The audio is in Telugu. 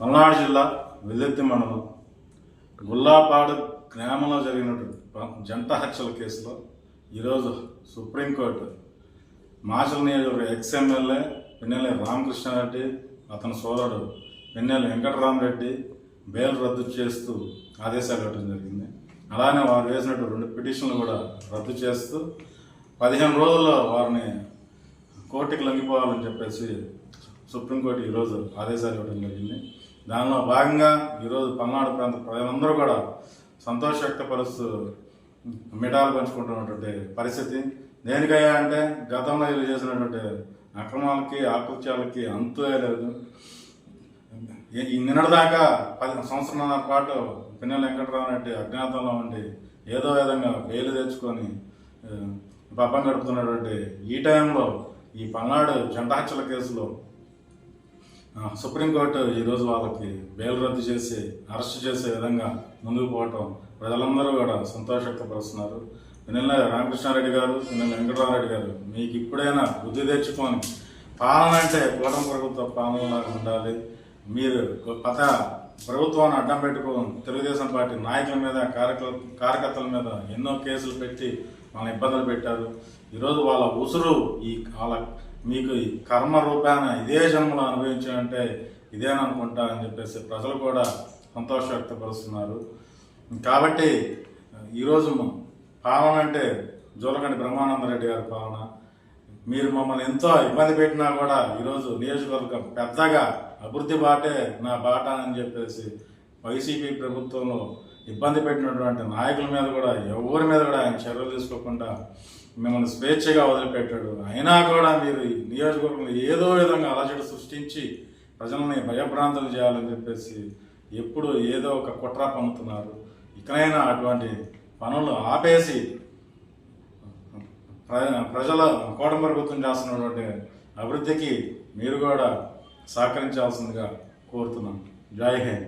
పల్నాడు జిల్లా వెల్లెత్తి మండలం గుల్లాపాడు గ్రామంలో జరిగినటువంటి జంట హత్యల కేసులో ఈరోజు సుప్రీంకోర్టు మాచల నియోజకవర్గ ఎక్స్ఎమ్మెల్యే పిన్నెల్లి రామకృష్ణారెడ్డి అతని సోదరుడు పిన్నెల్లి వెంకటరామరెడ్డి బెయిల్ రద్దు చేస్తూ ఆదేశాలు ఇవ్వడం జరిగింది. అలానే వారు వేసినట్టు రెండు పిటిషన్లు కూడా రద్దు చేస్తూ పదిహేను రోజుల్లో వారిని కోర్టుకి లొంగిపోవాలని చెప్పేసి సుప్రీంకోర్టు ఈరోజు ఆదేశాలు ఇవ్వడం జరిగింది. దానిలో భాగంగా ఈరోజు పల్నాడు ప్రాంత ప్రజలందరూ కూడా సంతోష వ్యక్తపరుస్తూ మిఠాలు పంచుకుంటున్నటువంటి పరిస్థితి. దేనికయ్యా అంటే గతంలో వీళ్ళు చేసినటువంటి అక్రమాలకి ఆకృత్యాలకి అంతే లేదు. ఈ- నిన్నటిదాకా పది సంవత్సరాల పాటు పిన్నెల వెంకటరావు రెడ్డి అజ్ఞాతంలో ఉండి ఏదో విధంగా వేలు తెచ్చుకొని ఆ, పబ్బం గడుపుతున్నటువంటి ఈ టైంలో ఈ పల్నాడు జంట హత్యల కేసులో సుప్రీంకోర్టు ఈరోజు వాళ్ళకి బెయిల్ రద్దు చేసి అరెస్ట్ చేసే విధంగా ముందుకు పోవటం ప్రజలందరూ కూడా సంతోష వ్యక్తపరుస్తున్నారు నిన్న రామకృష్ణారెడ్డి గారు నిన్న వెంకటరామరెడ్డి గారు మీకు ఇప్పుడైనా బుద్ధి తెచ్చుకొని పాలన అంటే కూటమి ప్రభుత్వ పాలనలాగా ఉండాలి. మీరు పత ప్రభుత్వాన్ని అడ్డం పెట్టుకొని తెలుగుదేశం పార్టీ నాయకుల మీద కార్యకర్త కార్యకర్తల మీద ఎన్నో కేసులు పెట్టి వాళ్ళని ఇబ్బందులు పెట్టారు. ఈరోజు వాళ్ళ ఉసురు ఈ వాళ్ళ మీకు ఈ కర్మ రూపాన ఇదే జన్మలో అనుభవించాలంటే ఇదేననుకుంటా అని చెప్పేసి ప్రజలు కూడా సంతోష వ్యక్తపరుస్తున్నారు. కాబట్టి ఈరోజు పావన పాలన అంటే జోలకండి బ్రహ్మానందరెడ్డి గారి పాలన. మీరు మమ్మల్ని ఎంతో ఇబ్బంది పెట్టినా కూడా ఈరోజు నియోజకవర్గం పెద్దగా అభివృద్ధి బాటే నా బాట అని చెప్పేసి వైసీపీ ప్రభుత్వంలో ఇబ్బంది పెట్టినటువంటి నాయకుల మీద కూడా ఎవరి మీద కూడా ఆయన చర్యలు తీసుకోకుండా మిమ్మల్ని స్వేచ్ఛగా వదిలిపెట్టాడు. అయినా కూడా మీరు నియోజకవర్గంలో ఏదో విధంగా అలజడి సృష్టించి ప్రజల్ని భయభ్రాంతులు చేయాలని చెప్పేసి ఎప్పుడు ఏదో ఒక కుట్ర పన్నుతున్నారు. ఇకనైనా అటువంటి పనులు ఆపేసి ప్రజల కోటం ప్రభుత్వం చేస్తున్నటువంటి అభివృద్ధికి మీరు కూడా సహకరించాల్సిందిగా కోరుతున్నాను జై హింద్.